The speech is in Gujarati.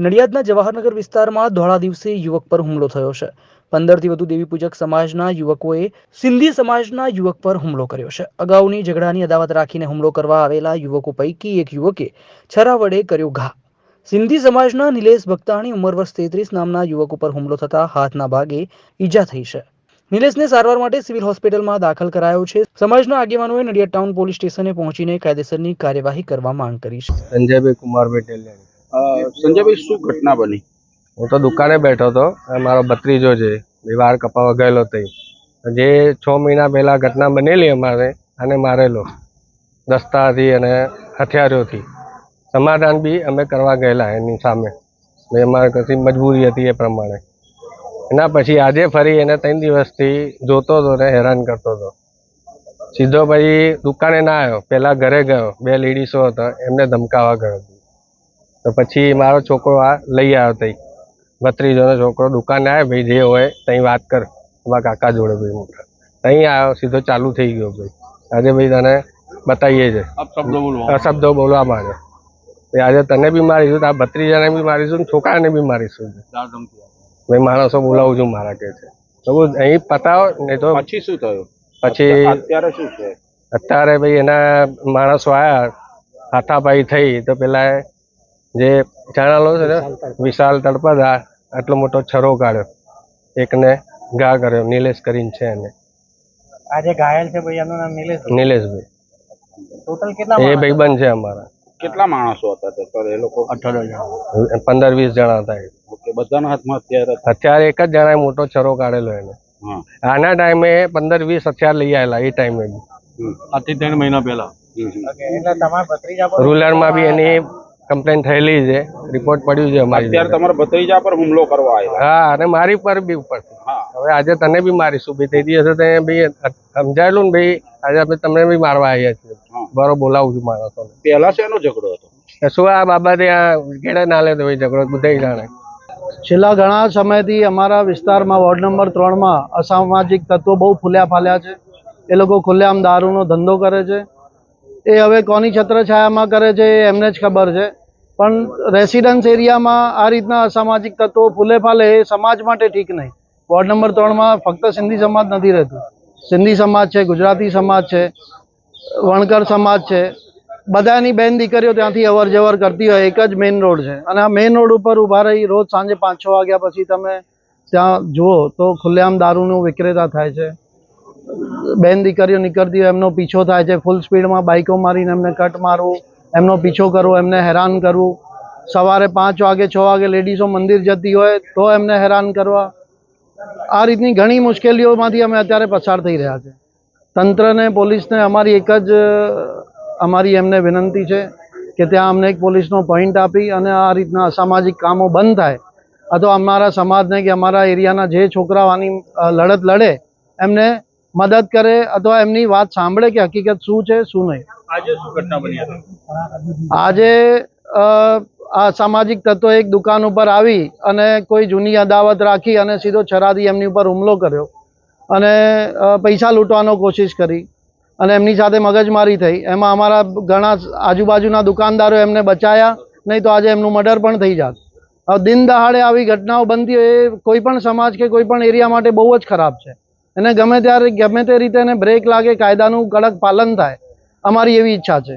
નડિયાદના જવાહરનગર વિસ્તારમાં ધોળા દિવસે યુવક પર હુમલો થયો છે. પંદરથી વધુ દેવી પૂજક સમાજના યુવકોએ સિંધી સમાજના યુવક પર હુમલો કર્યો છે. અગાઉની ઝઘડાની અદાવત રાખીને હુમલો કરવા આવેલા યુવકો પૈકી એક યુવકે છરા વડે કર્યો ઘા. સિંધી સમાજના નિલેશ ભક્તાણી ઉંમર વર્ષ તેત્રીસ નામના યુવક ઉપર હુમલો થતા હાથના ભાગે ઈજા થઈ છે. નિલેશને સારવાર માટે સિવિલ હોસ્પિટલમાં દાખલ કરાયો છે. સમાજના આગેવાનોએ નડિયાદ ટાઉન પોલીસ સ્ટેશને પહોંચીને કાયદેસરની કાર્યવાહી કરવા માંગ કરી છે. સંજયભાઈ કુમારભાઈ ટેલિયાણી સંજયભાઈ, શું ઘટના બની? હું તો દુકાને બેઠો હતો. મારો ભત્રીજો છે. એ વાળ કપાવા ગયેલો તે જે છ મહિના પહેલાં ઘટના બનેલી અમારે અને મારેલો. દસ્તાથી અને હથિયારોથી. સમાધાન બી અમે કરવા ગયેલા એની સામે. અમારે કશી મજબૂરી હતી એ પ્રમાણે. એના પછી આજે ફરી એને ત્રણ દિવસથી જોતો હતો ને હેરાન કરતો હતો. સીધો પછી દુકાને ના આવ્યો. પહેલાં ઘરે ગયો. બે લેડીસો હતા. એમને ધમકાવા ગયો તો પછી મારો છોકરો આ લઈ આવ્યો તઈ. ભત્રીજોનો છોકરો દુકાને આવ્યો ભાઈ જે હોય ત્યાં વાત કર. મારા કાકા જોડે ભાઈ મોટા. ત્યાં આવ્યો સીધો ચાલુ થઈ ગયો ભાઈ. આજે ભાઈ તને બતાવીએ છે. શબ્દો બોલવા માંડ્યો ભાઈ આજે તને બી મારીશું આ ભત્રીજાને બી મારીશું ને છોકરાને બી મારીશું. ભાઈ માણસો બોલાવું છું મારા કે છે. તો અહીં પતાવો નહીં તો પછી શું થયું? પછી અત્યારે શું છે? અત્યારે ભાઈ એના માણસો આવ્યા હાથાપાઈ થઈ તો પેલા જે જાણાલો છે ને વિશાલ તળપદા આટલો મોટો છરો કાઢ્યો. એકને ઘા કર્યો નિલેશ કરીને છે એને. આજે ઘાયલ છે ભાઈ એનું નામ નિલેશ નિલેશભાઈ. ટોટલ કેટલા એ ભાઈબંધ છે અમારા. કેટલા માણસો હતા તે? એ લોકો? અઠાર પંદર વીસ જણા હતા ઓકે બધાના હાથમાં અત્યારે અત્યારે એક જ જણાએ મોટો છરો કાઢેલો એને. આના ટાઈમે પંદર વીસ હથિયાર લઈ આવેલા એ ટાઈમે આજથી ત્રણ મહિના પહેલા. એટલે તમારા ભત્રીજા પર રૂરલમાં બી એની કમ્પ્લેન થયેલી છે રિપોર્ટ પડ્યું છે અમારી અત્યારે તમારા ભત્રીજા પર હુમલો કરવા આવ્યા? હા અને મારી પર બી ઉપર હવે આજે તને બી મારીશું ભાઈ તે દિવસે તે ભાઈ સમજાયેલું ને ભાઈ આજે આપણે તમને બી મારવા આવ્યા છીએ. બરો બોલાવું છું માણસોને પહેલા શેનો ઝઘડો હતો? શું આ બાબતે આ ગેડે ના લે તો ભાઈ ઝઘડો બધા જાણે. છેલ્લા ઘણા સમયથી અમારા વિસ્તારમાં વોર્ડ નંબર ત્રણમાં અસામાજિક તત્વો બહુ ફૂલ્યા ફાલ્યા છે. એ લોકો ખુલ્લેઆમ દારૂનો ધંધો કરે છે. એ હવે કોની છત્રછાયામાં કરે છે એ એમને જ ખબર છે. પણ રેસિડન્સ એરિયામાં આ રીતના અસામાજિક તત્વો ફૂલે ફાલે એ સમાજ માટે ઠીક નહીં. વોર્ડ નંબર ત્રણમાં ફક્ત સિંધી સમાજ નથી રહેતું. સિંધી સમાજ છે, ગુજરાતી સમાજ છે, વણકર સમાજ છે. બધાની બેન દીકરીઓ ત્યાંથી અવર જવર કરતી હોય, એક જ મેઇન રોડ છે. અને આ મેઇન રોડ ઉપર ઊભા રહી રોજ સાંજે પાંચ છ વાગ્યા પછી તમે ત્યાં જુઓ તો ખુલ્લેઆમ દારૂનું વિક્રેતા થાય છે. બેન દીકરીઓ નીકળતી હોય, એમનો પીછો થાય છે ફૂલ સ્પીડમાં બાઇકો મારીને એમને કટ મારવું. એમનો પીછો કરવો, એમને હેરાન કરવું. સવારે પાંચ વાગે, છ વાગે લેડીઝો મંદિર જતી હોય, તો એમને હેરાન કરવા. આ રીતની ઘણી મુશ્કેલીઓમાંથી અમે અત્યારે પસાર થઈ રહ્યા છે. તંત્રને, પોલીસને અમારી એક જ, અમારી એમને વિનંતી છે કે ત્યાં અમને એક પોલીસનો પોઈન્ટ આપી અને આ રીતના અસામાજિક કામો બંધ થાય. અથવા અમારા સમાજને કે અમારા એરિયાના જે છોકરાઓની લડત લડે, એમને મદદ કરે અથવા એમની વાત સાંભળે કે હકીકત શું છે શું નહીં. આજે શું ઘટના બની હતી? આજે અ, આ સામાજિક તત્વો એક દુકાન ઉપર આવી અને કોઈ જૂની અદાવત રાખી અને સીધો છરાદી એમની ઉપર હુમલો કર્યો. અને પૈસા લૂંટવાનો કોશિશ કરી અને એમની સાથે મગજમારી થઈ. એમાં અમારા ઘણા આજુબાજુના દુકાનદારો એમને બચાયા નહીં તો આજે એમનું મર્ડર પણ થઈ જાત. દિન દહાડે આવી ઘટનાઓ બનતી હોય એ કોઈ પણ સમાજ કે કોઈ પણ એરિયા માટે બહુ જ ખરાબ છે. એને ગમે ત્યારે ગમે તે રીતે એને બ્રેક લાગે, કાયદાનું કડક પાલન થાય, અમારી એવી ઈચ્છા છે.